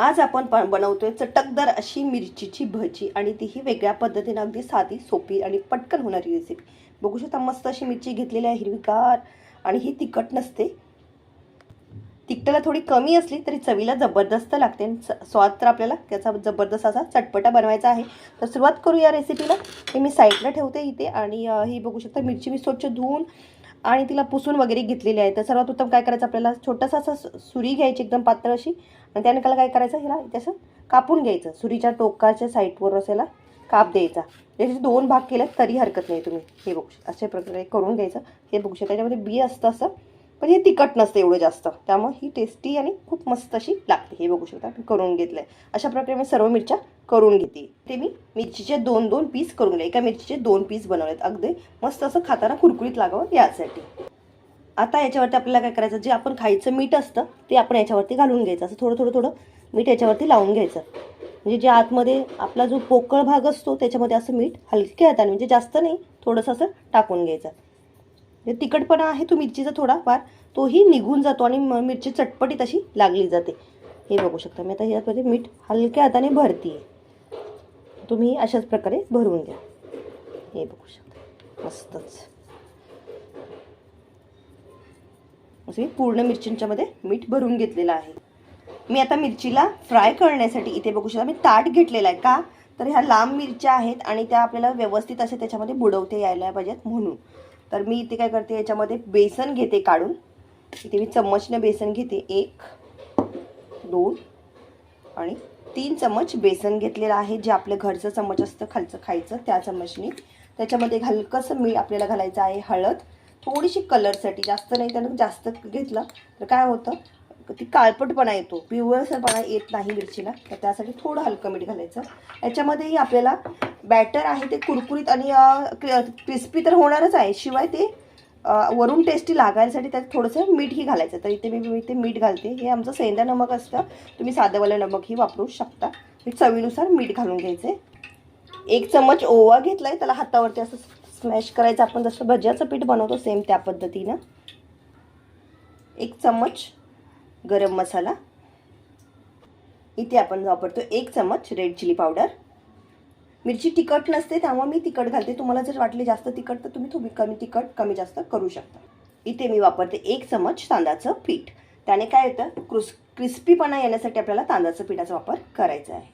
आज आपण प बनवतोय चटकदार अशी मिरचीची भजी आणि तीही वेगळ्या पद्धतीने अगदी साधी सोपी आणि पटकन होणारी रेसिपी बघू शकता मस्त अशी मिरची घेतलेली आहे हिरवीगार आणि ही तिखट नसते. तिखटाला थोडी कमी असली तरी चवीला जबरदस्त लागते आणि स- स्वाद तर आपल्याला त्याचा जबरदस्त असा चटपटा बनवायचा आहे. तर सुरुवात करू या रेसिपीला हे मी साईडला ठेवते इथे आणि ही बघू शकता मिरची मी स्वच्छ धुवून आणि तिला पुसून वगैरे घेतलेली आहे. तर सर्वात उत्तम काय करायचं? आपल्याला छोटासा असा सुरी घ्यायची एकदम पातळ अशी. आणि त्याने काय करायचं? ह्याला त्याचं कापून घ्यायचं. सुरीच्या टोकाच्या साईडवर असेला काप द्यायचा. त्याचे दोन भाग केले तरी हरकत नाही तुम्ही. हे बघू अशा प्रकारे करून घ्यायचं. हे बघू शकता. त्याच्यामध्ये बी असतं असं. पण हे तिखट नसतं एवढं जास्त. त्यामुळे ही टेस्टी आणि खूप मस्त अशी लागते. हे बघू शकता मी करून घेतलं आहे अशा प्रकारे मी सर्व मिरच्या करून घेते. ते मी मिरचीचे दोन दोन पीस करून घ्या एका मिरचीचे दोन पीस बनवलेत. अगदी मस्त असं खाताना कुरकुरीत लागावं यासाठी. आता याच्यावरती आपल्याला काय करायचं? जे आपण खायचं मीठ असतं ते आपण याच्यावरती घालून घ्यायचं. असं थोडं थोडं थोडं मीठ याच्यावरती लावून घ्यायचं. म्हणजे जे आतमध्ये आपला जो पोकळ भाग असतो त्याच्यामध्ये असं मीठ हलक्या हाताने म्हणजे जास्त नाही थोडंसं असं टाकून घ्यायचं. म्हणजे तिखटपणा आहे तो मिरचीचा थोडाफार तोही निघून जातो आणि मिरची चटपटीत अशी लागली जाते. हे बघू शकता मी आता ह्यामध्ये मीठ हलक्या हाताने भरते तुम्ही अशाच प्रकारे भरून घ्या. हे बघू शकता मस्तच. असं मी पूर्ण मिरचींच्यामध्ये मीठ भरून घेतलेलं आहे. मी आता मिरचीला फ्राय करण्यासाठी इथे बघू शकता मी ताट घेतलेला आहे. का? तर ह्या लांब मिरच्या आहेत आणि त्या आपल्याला व्यवस्थित असे त्याच्यामध्ये बुडवते यायला पाहिजेत म्हणून. तर मी इथे काय करते याच्यामध्ये बेसन घेते काढून. इथे मी चम्मचने बेसन घेते. एक दोन आणि तीन चम्मच बेसन घेतलेलं आहे जे आपलं घरचं चम्मच असतं खालचं खायचं त्या चम्मचने. त्याच्यामध्ये हलकंसं मीठ आपल्याला घालायचं आहे हळद. थोडीशी कलरसाठी जास्त नाही त्यानं जास्त घेतलं तर काय होतं ती काळपटपणा येतो पिवळसरपणा येत नाही मिरचीला तर त्यासाठी थोडं हलकं मीठ घालायचं. याच्यामध्येही आपल्याला बॅटर आहे ते कुरकुरीत आणि क्रिस्पी तर होणारच आहे. शिवाय ते वरून टेस्टी लागायसाठी त्यात थोडंसं मीठही घालायचं. तर इथे मी मी इथे मीठ घालते. हे आमचं सेंदा नमक असतं. तुम्ही साधंवालं नमकही वापरू शकता. मी चवीनुसार मीठ घालून घ्यायचे. एक चमच ओवा घेतला आहे त्याला हातावरती असं स्मॅश करायचं. आपण जसं भज्याचं पीठ बनवतो सेम त्या पद्धतीनं. एक चम्मच गरम मसाला. इथे आपण वापरतो एक चमच रेड चिली पावडर मिरची तिखट नसते त्यामुळे मी तिखट घालते. तुम्हाला जर वाटले जास्त तिखट तर तुम्ही थोडी कमी तिखट कमी जास्त करू शकता. इथे मी वापरते एक चमच तांदळाचं पीठ. त्याने काय येतं क्रुस क्रिस्पीपणा येण्यासाठी आपल्याला तांदळाचं पिठाचा वापर करायचा आहे.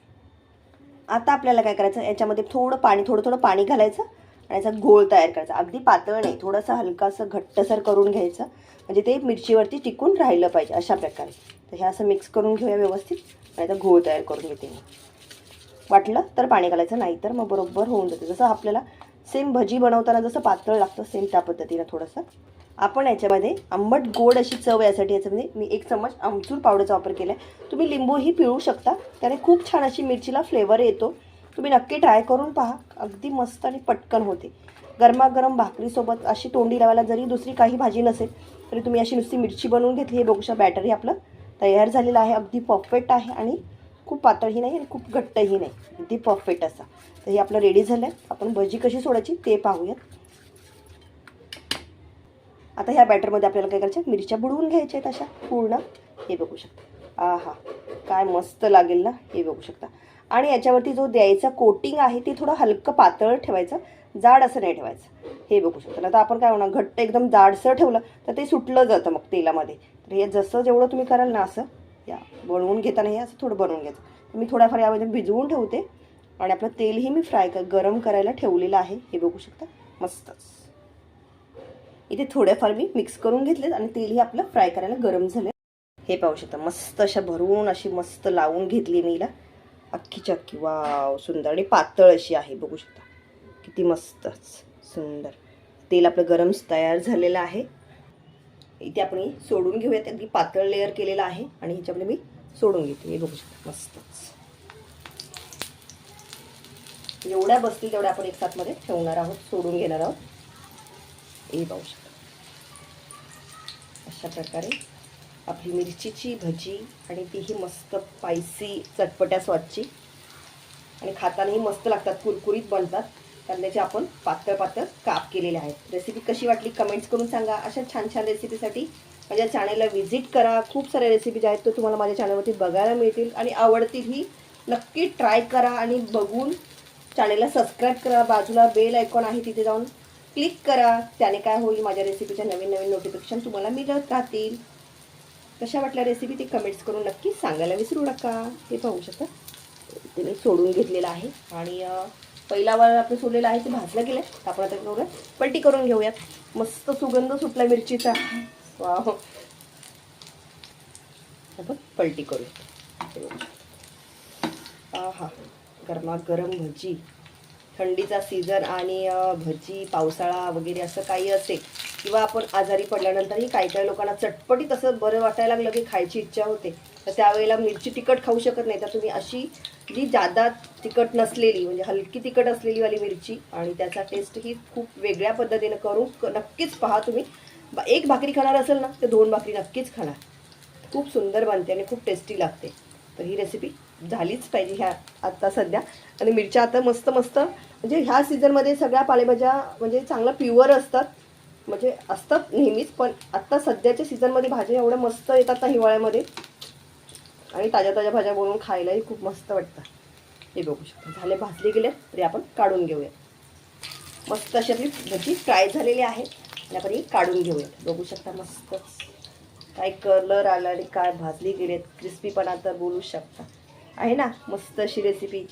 आता आपल्याला काय करायचं? याच्यामध्ये थोडं पाणी थोडं थोडं पाणी घालायचं आणि याचा घोळ तयार करायचा. अगदी पातळ नाही थोडंसं हलकासं घट्टसर करून घ्यायचं. म्हणजे ते मिरचीवरती टिकून राहिलं पाहिजे अशा प्रकारे. तर हे असं मिक्स करून घेऊया व्यवस्थित आणि आता घोळ तयार करून घेते मी. वाटलं तर पाणी घालायचं नाही तर मग बरोबर होऊन जाते. जसं आपल्याला सेम भजी बनवताना जसं पातळ लागतं सेम त्या पद्धतीनं थोडंसं. आपण याच्यामध्ये आंबट गोड अशी चव यासाठी याच्यामध्ये मी एक चमच आमचूर पावडरचा वापर केला आहे तुम्ही लिंबूही पिळू शकता. त्याने खूप छान अशी मिरचीला फ्लेवर येतो. तुम्ही नक्की ट्राय करून पहा. अगदी मस्त आणि पटकन होते. गरमागरम भाकरीसोबत अशी तोंडी लावायला जरी दुसरी काही भाजी नसेल तरी तुम्ही अशी नुसती मिरची बनवून घेतली. हे बघूशा बॅटरी आपलं तयार झालेलं आहे. अगदी परफेक्ट आहे आणि खूप पातळही नाही आणि खूप घट्टही नाही. अगदी परफेक्ट असा. तर हे आपलं रेडी झालं आहे आपण भजी कशी सोडायची ते पाहूयात. आता ह्या बॅटरमध्ये आपल्याला काय करायच्या मिरच्या बुडवून घ्यायच्या आहेत अशा पूर्ण. हे बघू शकता. आहा काय मस्त लागेल ना? हे बघू शकता. आणि याच्यावरती जो द्यायचा कोटिंग आहे ते थोडं हलकं पातळ ठेवायचं. जाड असं नाही ठेवायचं. हे बघू शकता. आता आपण काय होणार? घट्ट एकदम जाडसर ठेवलं तर ते सुटलं जातं मग तेलामध्ये. तर हे जसं जेवढं तुम्ही कराल ना असं. या. बनवून घेताना हे असं थोडं बनवून घ्यायचं. मी थोड्याफार यामध्ये भिजवून ठेवते आणि आपलं तेलही मी फ्राय कर गरम करायला ठेवलेलं आहे. हे बघू शकता. मस्तच. इथे थोड्याफार मी मिक्स करून घेतलेत आणि तेलही आपलं फ्राय करायला गरम झालं हे पाहू शकता. मस्त अशा भरून अशी मस्त लावून घेतली मी हिला. अख्खीच्या अख्खी. वाव सुंदर. आणि पातळ अशी आहे. बघू शकता. किती मस्तच. सुंदर. तेल आपलं गरम तयार झालेलं आहे. इथे आपण सोडून घेऊयात. अगदी पातळ लेअर केलेला आहे आणि ह्याच्यामध्ये मी सोडून घेते. हे बघू शकता. मस्तच. जेवढ्या बसतील तेवढ्या आपण एक साथमध्ये ठेवणार आहोत सोडून घेणार आहोत. हे पाहू शकता. अशा प्रकारे आपली मिरचीची भजी आणि तीही मस्त स्पायसी चटपट्या स्वादची आणि खातानाही मस्त लागतात. कुरकुरीत बनतात. कांद्याचे आपण पातळ पातळ काप केलेले आहेत. रेसिपी कशी वाटली कमेंट्स करून सांगा. अशा छान छान रेसिपीसाठी माझ्या चॅनलला व्हिजिट करा. खूप साऱ्या रेसिपी ज्या आहेत तो तुम्हाला माझ्या चॅनलवरती बघायला मिळतील. आणि आवडतीलही नक्की ट्राय करा आणि बघून चॅनलला सबस्क्राईब करा. बाजूला बेल आयकॉन आहे तिथे जाऊन क्लिक करा. त्याने काय होईल माझ्या रेसिपीच्या नवीन नवीन नोटिफिकेशन तुम्हाला मिळत राहतील. कशा वाटल्या रेसिपी ते कमेंट्स करून नक्की सांगायला विसरू नका. हे पाहू शकता. ते मी सोडून घेतलेलं आहे. आणि पहिला वार आपण सोडलेला आहे ते भाजलं गेलं आहे आपण आता करूया पलटी करून घेऊयात. मस्त सुगंध सुटला मिरचीचा. वा आपण पलटी करूया हा गरमागरम भजी. थंडीचा सीझन आणि भजी पावसाळा वगैरे असं काही असेल किंवा आपण आजारी पडल्यानंतरही काही काही लोकांना चटपटीत असं बरं वाटायला लागलं की खायची इच्छा होते तर त्यावेळेला मिरची तिखट खाऊ शकत नाही. तर तुम्ही अशी जी जादा तिखट नसलेली म्हणजे हलकी तिखट असलेली वाली मिरची आणि त्याचा टेस्ट ही खूप वेगळ्या पद्धतीनं करून नक्कीच पहा तुम्ही. एक भाकरी खाणार असेल ना तर दोन भाकरी नक्कीच खाणार. खूप सुंदर बनते आणि खूप टेस्टी लागते. तर ही रेसिपी झालीच पाहिजे ह्या आत्ता सध्या. आणि मिरच्या आता मस्त मस्त म्हणजे ह्या सीझनमध्ये सगळ्या पालेभाज्या म्हणजे चांगलं प्युअर असतात. म्हणजे असतात नेहमीच पण आत्ता सध्याच्या सीझनमध्ये भाज्या एवढ्या मस्त येतात ना हिवाळ्यामध्ये. आणि ताज्या ताज्या भाज्या बनवून खायलाही खूप मस्त वाटतं. हे बघू शकतो. झाले भाजले गेले तरी आपण काढून घेऊया. मस्त अशी आपली भजी फ्राय झालेली आहे. आणि आपण ही काढून घेऊयात. बघू शकता मस्त. काय कलर आला आणि काय भाजली गेलेत. क्रिस्पीपणा तर बोलू शकता. आहे ना मस्त अशी रेसिपी